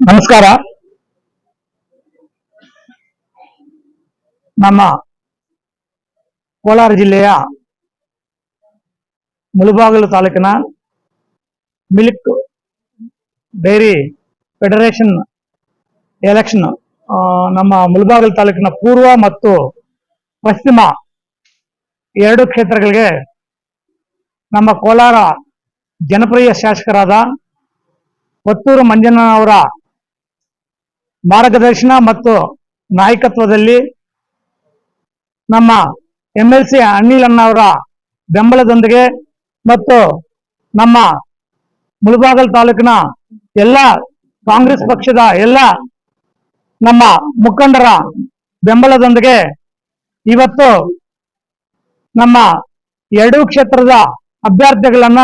ನಮಸ್ಕಾರ. ನಮ್ಮ ಕೋಲಾರ ಜಿಲ್ಲೆಯ ಮುಳುಬಾಗಲು ತಾಲೂಕಿನ ಮಿಲ್ಕ್ ಡೈರಿ ಫೆಡರೇಷನ್ ಎಲೆಕ್ಷನ್ ನಮ್ಮ ಮುಳುಬಾಗಲು ತಾಲೂಕಿನ ಪೂರ್ವ ಮತ್ತು ಪಶ್ಚಿಮ ಎರಡು ಕ್ಷೇತ್ರಗಳಿಗೆ ನಮ್ಮ ಕೋಲಾರ ಜನಪ್ರಿಯ ಶಾಸಕರಾದ ಪತ್ತೂರು ಮಂಜನ ಅವರ ಮಾರ್ಗದರ್ಶನ ಮತ್ತು ನಾಯಕತ್ವದಲ್ಲಿ ನಮ್ಮ ಎಂ ಎಲ್ ಸಿ ಅನಿಲ್ ಅಣ್ಣ ಅವರ ಬೆಂಬಲದೊಂದಿಗೆ ಮತ್ತು ನಮ್ಮ ಮುಳಬಾಗಲ್ ತಾಲೂಕಿನ ಎಲ್ಲ ಕಾಂಗ್ರೆಸ್ ಪಕ್ಷದ ಎಲ್ಲ ನಮ್ಮ ಮುಖಂಡರ ಬೆಂಬಲದೊಂದಿಗೆ ಇವತ್ತು ನಮ್ಮ ಎರಡೂ ಕ್ಷೇತ್ರದ ಅಭ್ಯರ್ಥಿಗಳನ್ನ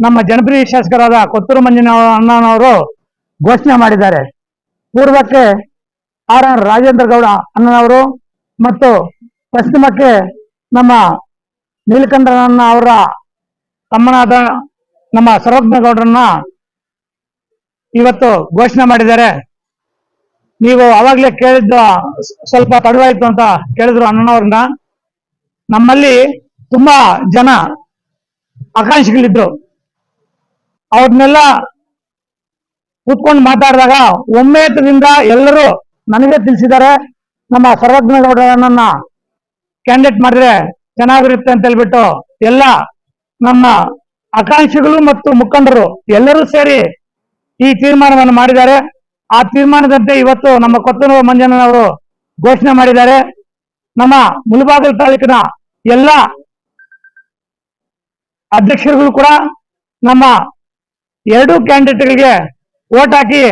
ನಮ್ಮ ಜನಪ್ರಿಯ ಶಾಸಕರಾದ ಕೊತ್ತೂರು ಮಂಜಿನ ಅಣ್ಣನವರು ಘೋಷಣೆ ಮಾಡಿದ್ದಾರೆ. ಪೂರ್ವಕ್ಕೆ ಆರ್ ಆರ್ ರಾಜೇಂದ್ರ ಗೌಡ ಅಣ್ಣನವರು ಮತ್ತು ಪಶ್ಚಿಮಕ್ಕೆ ನಮ್ಮ ನೀಲಕಂಠನನ್ನ ಅವರ ತಮ್ಮನಾದ ನಮ್ಮ ಸರ್ವಜ್ಞ ಗೌಡರನ್ನ ಇವತ್ತು ಘೋಷಣೆ ಮಾಡಿದ್ದಾರೆ. ನೀವು ಅವಾಗ್ಲೇ ಕೇಳಿದ್ದ ಸ್ವಲ್ಪ ತಡವಾಯ್ತು ಅಂತ ಕೇಳಿದ್ರು ಅಣ್ಣನವ್ರನ್ನ. ನಮ್ಮಲ್ಲಿ ತುಂಬಾ ಜನ ಆಕಾಂಕ್ಷಿಗಳಿದ್ರು. ಅವ್ರನ್ನೆಲ್ಲ ಕೂತ್ಕೊಂಡು ಮಾತಾಡಿದಾಗ ಒಮ್ಮೆತದಿಂದ ಎಲ್ಲರೂ ನನಗೆ ತಿಳಿಸಿದ್ದಾರೆ, ನಮ್ಮ ಸರ್ವಜ್ಞ ಗೌಡರನ್ನ ಕ್ಯಾಂಡಿಡೇಟ್ ಮಾಡಿದ್ರೆ ಚೆನ್ನಾಗಿರುತ್ತೆ ಅಂತ ಹೇಳ್ಬಿಟ್ಟು ಎಲ್ಲ ನಮ್ಮ ಆಕಾಂಕ್ಷಿಗಳು ಮತ್ತು ಮುಖಂಡರು ಎಲ್ಲರೂ ಸೇರಿ ಈ ತೀರ್ಮಾನವನ್ನು ಮಾಡಿದ್ದಾರೆ. ಆ ತೀರ್ಮಾನದಂತೆ ಇವತ್ತು ನಮ್ಮ ಕೊತ್ತನೂರು ಮಂಜನವರು ಘೋಷಣೆ ಮಾಡಿದ್ದಾರೆ. ನಮ್ಮ ಮುಲಬಾಗಲ್ ತಾಲೂಕಿನ ಎಲ್ಲ ಅಧ್ಯಕ್ಷರುಗಳು ಕೂಡ ನಮ್ಮ ಎರಡೂ ಕ್ಯಾಂಡಿಡೇಟ್ಗಳಿಗೆ ವೋಟ್ ಹಾಕಿ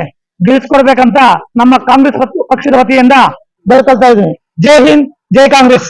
ಗೆಲ್ಸ್ಕೊಡ್ಬೇಕಂತ ನಮ್ಮ ಕಾಂಗ್ರೆಸ್ ಪಕ್ಷದ ವತಿಯಿಂದ ಬೆಳ್ಕೊಳ್ತಾ ಇದ್ದೀನಿ. ಜೈ ಹಿಂದ್ ಜೈ ಕಾಂಗ್ರೆಸ್.